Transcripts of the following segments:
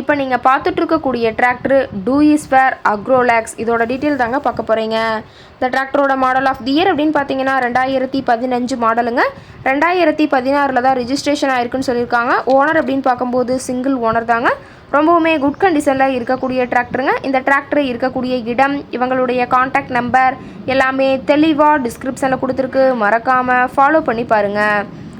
இப்போ நீங்கள் பார்த்துட்டு இருக்கக்கூடிய டிராக்டர் டூஇஸ்வேர் அக்ரோலாக்ஸ் இதோட டீட்டெயில் தாங்க பார்க்க போகிறீங்க இந்த டிராக்டரோட மாடல் ஆஃப் தி இயர் அப்படின்னு பார்த்தீங்கன்னா ரெண்டாயிரத்தி பதினஞ்சு மாடலுங்க ரெண்டாயிரத்தி பதினாறில் தான் ரிஜிஸ்ட்ரேஷன் ஆயிருக்குன்னு சொல்லியிருக்காங்க. ஓனர் அப்படின்னு பார்க்கும்போது சிங்கிள் ஓனர் தாங்க. ரொம்பவுமே குட் கண்டிஷனில் இருக்கக்கூடிய டிராக்டருங்க இந்த டிராக்டர் இருக்கக்கூடிய இடம் இவங்களுடைய காண்டாக்ட் நம்பர் எல்லாமே தெளிவாக டிஸ்கிரிப்ஷனில் கொடுத்துருக்கு. மறக்காமல் ஃபாலோ பண்ணி பாருங்கள்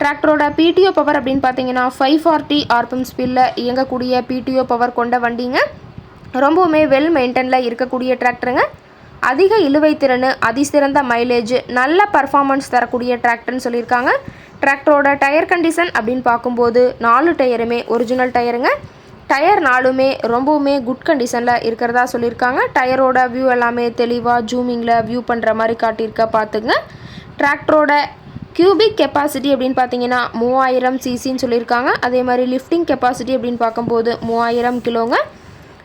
டிராக்டரோட பிடிஓ பவர் அப்படின்னு பார்த்தீங்கன்னா ஃபைவ் ஃபார்ட்டி ஆர்பிஎம் ஸ்பீடில் இயங்கக்கூடிய பிடிஓ பவர் கொண்ட வண்டிங்க. ரொம்பவுமே வெல் மெயின்டெனில் இருக்கக்கூடிய டிராக்டருங்க. அதிக இழுவை திறன் அதிசிறந்த மைலேஜ் நல்ல பர்ஃபார்மன்ஸ் தரக்கூடிய டிராக்டர்னு சொல்லியிருக்காங்க. டிராக்டரோட டயர் கண்டிஷன் அப்படின்னு பார்க்கும்போது நாலு டயருமே ஒரிஜினல் டயருங்க டயர் நாலுமே ரொம்பவுமே குட் கண்டிஷனில் இருக்கிறதா சொல்லியிருக்காங்க. டயரோட வியூ எல்லாமே தெளிவாக ஜூமிங்கில் வியூ பண்ணுற மாதிரி காட்டியிருக்க பார்த்துங்க. டிராக்டரோட கியூபிக் கெப்பாசிட்டி அப்படின்னு பார்த்தீங்கன்னா மூவாயிரம் சிசின்னு சொல்லியிருக்காங்க. அதே மாதிரி லிஃப்டிங் கெப்பாசிட்டி அப்படின்னு பார்க்கும்போது மூவாயிரம் கிலோங்க.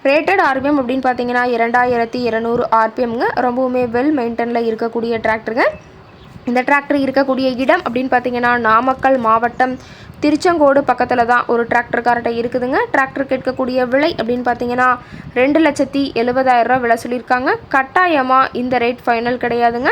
ரேட்டட் ஆர்பிஎம் அப்படின்னு பார்த்தீங்கன்னா இரண்டாயிரத்தி இரநூறு ஆர்பிஎம்ங்க ரொம்பவுமே வெல் மெயின்டெனில் இருக்கக்கூடிய டிராக்டருங்க இந்த டிராக்டர் இருக்கக்கூடிய இடம் அப்படின்னு பார்த்தீங்கன்னா நாமக்கல் மாவட்டம் திருச்செங்கோடு பக்கத்தில் தான் ஒரு டிராக்டர்கார்ட்ட இருக்குதுங்க. டிராக்டர் கேட்கக்கூடிய விலை அப்படின்னு பார்த்தீங்கன்னா ரெண்டு லட்சத்தி எழுபதாயிரரூவா விலை சொல்லியிருக்காங்க. கட்டாயமாக இந்த ரேட் ஃபைனல் கிடையாதுங்க.